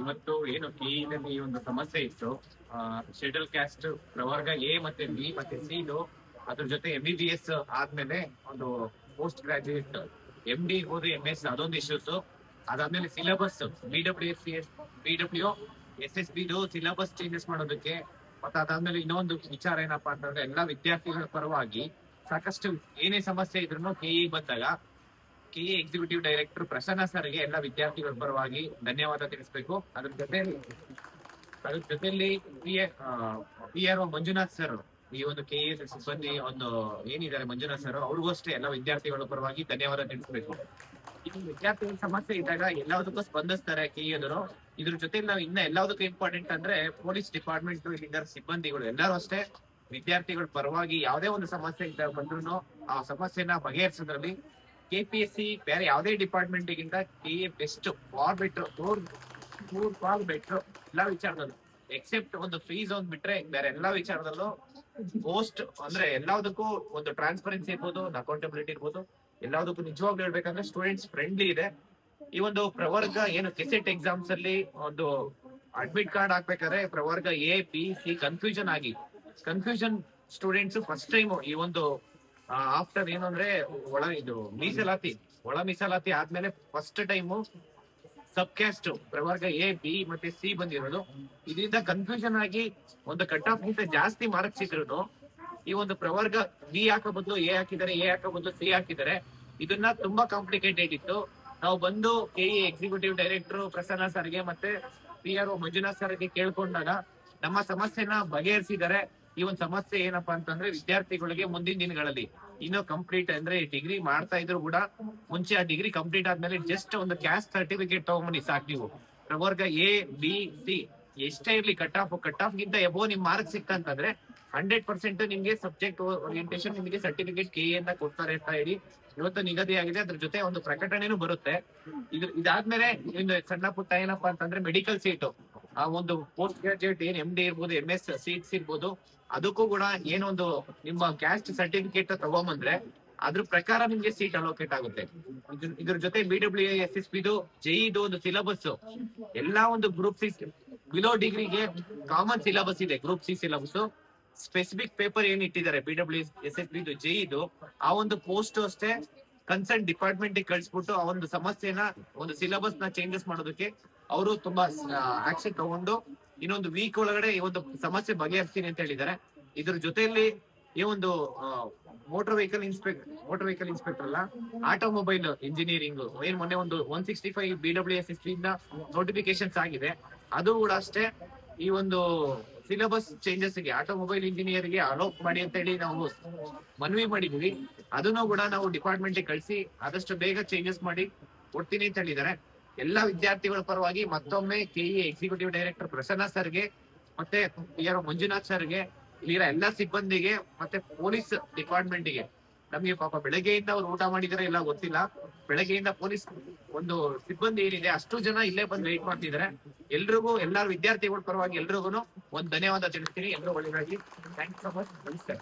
ಇವತ್ತು ಏನು ಕೆಇನಲ್ಲಿ ಒಂದು ಸಮಸ್ಯೆ ಇತ್ತು. ಶೆಡ್ಯೂಲ್ ಕ್ಯಾಸ್ಟ್ ಪ್ರವರ್ಗ ಎ ಮತ್ತೆ ಬಿ ಮತ್ತೆ ಸಿ ಇದು ಅದ್ರ ಜೊತೆ ಎಂ ಬಿ ಬಿ ಎಸ್ ಆದ್ಮೇಲೆ ಒಂದು ಪೋಸ್ಟ್ ಗ್ರಾಜುಯೇಟ್ ಎಂ ಡಿ ಹೋದ್ರೆ ಎಂ ಎಸ್ ಅದೊಂದು ಇಶ್ಯೂಸ್ ಅದಾದ್ಮೇಲೆ syllabus B W S C S B W S S ಬಿದು syllabus changes ಮಾಡೋದಕ್ಕೆ. ಮತ್ತೆ ಅದಾದ್ಮೇಲೆ ಇನ್ನೊಂದು ವಿಚಾರ ಏನಪ್ಪಾ ಅಂತಂದ್ರೆ ಎಲ್ಲಾ ವಿದ್ಯಾರ್ಥಿಗಳ ಪರವಾಗಿ ಸಾಕಷ್ಟು ಏನೇ ಸಮಸ್ಯೆ ಇದ್ರು ಕೆಇ ಬಂದಾಗ ಕೆಇ ಎಕ್ಸಿಕ್ಯೂಟಿವ್ ಡೈರೆಕ್ಟರ್ ಪ್ರಸನ್ನ ಸರ್ಗೆ ಎಲ್ಲ ವಿದ್ಯಾರ್ಥಿಗಳ ಪರವಾಗಿ ಧನ್ಯವಾದ ತಿಳಿಸ್ಬೇಕು. ಅದ್ರ ಜೊತೆ ಅದ್ರ ಜೊತೆಯಲ್ಲಿ P R O Manjunath sir, ಈ ಒಂದು ಕೆ ಸಿಬ್ಬಂದಿ ಒಂದು ಏನಿದ್ದಾರೆ ಮಂಜುನಾಥ್ ಸರ್, ಅವ್ರಿಗೂ ಅಷ್ಟೇ ಎಲ್ಲ ವಿದ್ಯಾರ್ಥಿಗಳ ಪರವಾಗಿ ಧನ್ಯವಾದ ತಿಳಿಸಬೇಕು. ವಿದ್ಯಾರ್ಥಿಗಳ ಸಮಸ್ಯೆ ಇದ್ದಾಗ ಎಲ್ಲದಕ್ಕೂ ಸ್ಪಂದಿಸ್ತಾರೆ ಕೆ ಎದುರು ಇದ್ರ ಜೊತೆ ನಾವು ಇನ್ನ ಎಲ್ಲದಕ್ಕೂ ಇಂಪಾರ್ಟೆಂಟ್ ಅಂದ್ರೆ ಪೊಲೀಸ್ ಡಿಪಾರ್ಟ್ಮೆಂಟ್ ಇಲ್ಲಿದ್ದಾರೆ ಸಿಬ್ಬಂದಿಗಳು ಎಲ್ಲರೂ ಅಷ್ಟೇ. ವಿದ್ಯಾರ್ಥಿಗಳ ಪರವಾಗಿ ಯಾವುದೇ ಒಂದು ಸಮಸ್ಯೆ ಇದ್ದಾಗ ಬಂದ್ರು ಆ ಸಮಸ್ಯೆನ ಬಗೆಹರಿಸೋದ್ರಲ್ಲಿ ಕೆಪಿಎಸ್ಸಿ ಬೇರೆ ಯಾವುದೇ ಡಿಪಾರ್ಟ್ಮೆಂಟ್ ಗಿಂತ K A best for better four four for better ಎಲ್ಲ ವಿಚಾರದಲ್ಲೂ. ಎಕ್ಸೆಪ್ಟ್ ಒಂದು ಫೀಸ್ ಒಂದು ಬಿಟ್ರೆ ಬೇರೆ ಎಲ್ಲಾ ವಿಚಾರದಲ್ಲೂ ಮೋಸ್ಟ್ ಅಂದ್ರೆ ಎಲ್ಲದಕ್ಕೂ ಒಂದು ಟ್ರಾನ್ಸ್ಪರೆನ್ಸಿ ಇರ್ಬೋದು, ಒಂದು ಅಕೌಂಟಬಿಲಿಟಿ ಇರ್ಬೋದು. ಎಲ್ಲದಕ್ಕೂ ನಿಜವಾಗ್ಲೂ ಹೇಳ್ಬೇಕಂದ್ರೆ ಸ್ಟೂಡೆಂಟ್ಸ್ ಫ್ರೆಂಡ್ಲಿ ಇದೆ. ಈ ಒಂದು ಪ್ರವರ್ಗ ಏನು ಕೆಸೆಟ್ ಎಕ್ಸಾಮ್ಸ್ ಅಲ್ಲಿ ಒಂದು ಅಡ್ಮಿಟ್ ಕಾರ್ಡ್ ಹಾಕ್ಬೇಕಾದ್ರೆ ಪ್ರವರ್ಗ ಎ ಪಿ ಸಿ ಕನ್ಫ್ಯೂಷನ್ ಆಗಿ. ಕನ್ಫ್ಯೂಷನ್ ಸ್ಟೂಡೆಂಟ್ಸ್ ಫಸ್ಟ್ ಟೈಮ್ ಈ ಒಂದು ಆಫ್ಟರ್ ಏನು ಅಂದ್ರೆ ಒಳ ಇದು ಮೀಸಲಾತಿ, ಒಳ ಮೀಸಲಾತಿ ಆದ್ಮೇಲೆ ಫಸ್ಟ್ ಟೈಮು ಸಬ್ ಕ್ಯಾಸ್ಟ್ ಪ್ರವರ್ಗ ಎ ಬಿ ಮತ್ತೆ ಸಿ ಬಂದಿರೋದು. ಇದರಿಂದ ಕನ್ಫ್ಯೂಷನ್ ಆಗಿ ಒಂದು ಕಟ್ ಆಫ್ ಗಿಂತ ಜಾಸ್ತಿ ಮಾರ್ಕ್ಸ್ ಇದ್ರು ಈ ಒಂದು ಪ್ರವರ್ಗ ಬಿ ಹಾಕೋ ಬದಲು ಎ ಹಾಕಿದ್ದಾರೆ ಎ ಹಾಕೋ ಬದಲು ಸಿ ಹಾಕಿದ್ದಾರೆ. ಇದನ್ನ ತುಂಬಾ ಕಾಂಪ್ಲಿಕೇಟೆಡ್ ಇತ್ತು. ನಾವು ಬಂದು ಕೆ ಎಕ್ಸಿಕ್ಯೂಟಿವ್ ಡೈರೆಕ್ಟರ್ ಪ್ರಸನ್ನ ಸರ್ಗೆ ಮತ್ತೆ ಪಿ ಆರ್ ಒ ಮಂಜುನಾಥ್ ಸರ್ಗೆ ಕೇಳ್ಕೊಂಡಾಗ ನಮ್ಮ ಸಮಸ್ಯೆನ ಬಗೆಹರಿಸಿದ್ದಾರೆ. ಈ ಒಂದು ಸಮಸ್ಯೆ ಏನಪ್ಪಾ ಅಂತಂದ್ರೆ ವಿದ್ಯಾರ್ಥಿಗಳಿಗೆ ಮುಂದಿನ ದಿನಗಳಲ್ಲಿ ಇನ್ನು ಕಂಪ್ಲೀಟ್ ಅಂದ್ರೆ ಡಿಗ್ರಿ ಮಾಡ್ತಾ ಇದ್ರು ಕೂಡ ಮುಂಚೆ ಆ ಡಿಗ್ರಿ ಕಂಪ್ಲೀಟ್ ಆದ್ಮೇಲೆ ಜಸ್ಟ್ ಒಂದು ಕ್ಯಾಸ್ಟ್ ಸರ್ಟಿಫಿಕೇಟ್ ತಗೊಂಬನ್ನಿ ಸಾಕು ನೀವು. ಪ್ರವರ್ಗ ಎ ಬಿ ಸಿ ಎಷ್ಟೇ ಇರ್ಲಿ ಕಟ್ ಆಫ್ ಕಟ್ ಆಫ್ ಗಿಂತ ಎಬೋ ನಿಮ್ ಮಾರ್ಕ್ ಸಿಕ್ಕಂತಂದ್ರೆ ಹಂಡ್ರೆಡ್ ಪರ್ಸೆಂಟ್ ನಿಮ್ಗೆ ಸಬ್ಜೆಕ್ಟ್ ಓರಿಯೆಂಟೇಶನ್ ನಿಮಗೆ ಸರ್ಟಿಫಿಕೇಟ್ ಕೆ ಅಂತ ಕೊಡ್ತಾರೆ ಅಂತ ಹೇಳಿ ಇವತ್ತು ನಿಗದಿ ಆಗಿದೆ. ಅದ್ರ ಜೊತೆ ಒಂದು ಪ್ರಕಟಣೆನೂ ಬರುತ್ತೆ. ಇದು ಇದಾದ್ಮೇಲೆ ಸಣ್ಣ ಪುಟ್ಟ ಏನಪ್ಪಾ ಅಂತಂದ್ರೆ ಮೆಡಿಕಲ್ ಸೀಟು ಆ ಒಂದು ಪೋಸ್ಟ್ ಗ್ರಾಜುಯೇಟ್ ಏನ್ ಎಂ ಡಿ ಇರ್ಬೋದು ಎಂ ಎಸ್ ಸೀಟ್ಸ್ ಇರ್ಬೋದು, ಅದಕ್ಕೂ ಕೂಡ ಏನೊಂದು ನಿಮ್ಮ ಕ್ಯಾಸ್ಟ್ ಸರ್ಟಿಫಿಕೇಟ್ ತಗೊಂಬಂದ್ರೆ ಅದ್ರ ಪ್ರಕಾರ ನಿಮ್ಗೆ ಸೀಟ್ ಅಲೋಕೇಟ್ ಆಗುತ್ತೆ. ಇದ್ರ- ಜೊತೆ ಬಿ ಡಬ್ಲ್ಯೂ ಎಸ್ ಎಸ್ ಪಿದು ಜೈದು ಒಂದು ಸಿಲಬಸ್ ಎಲ್ಲಾ ಒಂದು ಗ್ರೂಪ್ ಸಿ ಬಿಲೋ ಡಿಗ್ರಿಗೆ ಕಾಮನ್ ಸಿಲಬಸ್ ಇದೆ group C syllabus specific paper ಏನ್ ಇಟ್ಟಿದ್ದಾರೆ ಬಿ ಡಬ್ಲ್ಯೂ ಎಸ್ ಎಸ್ ಪಿದು ಜೈದು ಆ ಒಂದು ಪೋಸ್ಟ್ ಅಷ್ಟೇ ಕನ್ಸರ್ನ್ ಡಿಪಾರ್ಟ್ಮೆಂಟ್ ಕಳಿಸ್ಬಿಟ್ಟು ಆ ಒಂದು ಸಮಸ್ಯೆನ, ಒಂದು ಸಿಲೆಬಸ್ನ ಚೇಂಜಸ್ ಮಾಡೋದಕ್ಕೆ ಅವರು ತುಂಬಾ ಆಕ್ಷನ್ ತಗೊಂಡು ಇನ್ನೊಂದು ವೀಕ್ ಒಳಗಡೆ ಈ ಒಂದು ಸಮಸ್ಯೆ ಬಗೆಹರಿಸ್ತೀನಿ ಅಂತ ಹೇಳಿದ್ದಾರೆ. ಇದ್ರ ಜೊತೆಯಲ್ಲಿ ಈ ಒಂದು motor vehicle inspector motor vehicle inspector ಅಲ್ಲ ಆಟೋಮೊಬೈಲ್ ಇಂಜಿನಿಯರಿಂಗ್ ಏನ್ ಮೊನ್ನೆ ಒಂದು one sixty five B W S ಇಂದ ನೋಟಿಫಿಕೇಶನ್ಸ್ ಆಗಿದೆ. ಅದು ಕೂಡ ಅಷ್ಟೇ ಈ ಒಂದು ಸಿಲೆಬಸ್ ಚೇಂಜಸ್ಗೆ ಆಟೋಮೊಬೈಲ್ ಇಂಜಿನಿಯರ್ಗೆ ಅಲೋಪ್ ಮಾಡಿ ಅಂತ ಹೇಳಿ ನಾವು ಮನವಿ ಮಾಡಿದ್ವಿ. ಅದನ್ನು ಕೂಡ ನಾವು ಡಿಪಾರ್ಟ್ಮೆಂಟ್ ಕಳಿಸಿ ಆದಷ್ಟು ಬೇಗ ಚೇಂಜಸ್ ಮಾಡಿ ಕೊಡ್ತೀನಿ ಅಂತ ಹೇಳಿದ್ದಾರೆ. ಎಲ್ಲಾ ವಿದ್ಯಾರ್ಥಿಗಳ ಪರವಾಗಿ ಮತ್ತೊಮ್ಮೆ ಕೆಇ ಎಕ್ಸಿಕ್ಯೂಟಿವ್ ಡೈರೆಕ್ಟರ್ ಪ್ರಸನ್ನ ಸರ್ಗೆ, ಮತ್ತೆ ಯಾರೋ ಮಂಜುನಾಥ್ ಸರ್ಗೆ, ಇಲ್ಲಿರೋ ಎಲ್ಲಾ ಸಿಬ್ಬಂದಿಗೆ, ಮತ್ತೆ ಪೊಲೀಸ್ ಡಿಪಾರ್ಟ್ಮೆಂಟ್ಗೆ ನಮಗೆ ಪಾಪ ಬೆಳಗ್ಗೆಯಿಂದ ಅವ್ರು ಊಟ ಮಾಡಿದಾರೆ ಇಲ್ಲ ಗೊತ್ತಿಲ್ಲ. ಬೆಳಗ್ಗೆಯಿಂದ ಪೊಲೀಸ್ ಒಂದು ಸಿಬ್ಬಂದಿ ಏನಿದೆ, ಅಷ್ಟು ಜನ ಇಲ್ಲೇ ಬಂದು ವೇಟ್ ಮಾಡ್ತಿದ್ದಾರೆ ಎಲ್ರಿಗೂ ಎಲ್ಲಾರು ವಿದ್ಯಾರ್ಥಿಗಳ ಪರವಾಗಿ ಎಲ್ರಿಗೂ ಒಂದ್ ಧನ್ಯವಾದ ತಿಳಿಸ್ತೀನಿ. ಎಲ್ಲರೂ ಒಳ್ಳೆಯದಾಗಿ ಥ್ಯಾಂಕ್ ಸೊ ಮಚ್ ನಮಸ್ಕಾರ.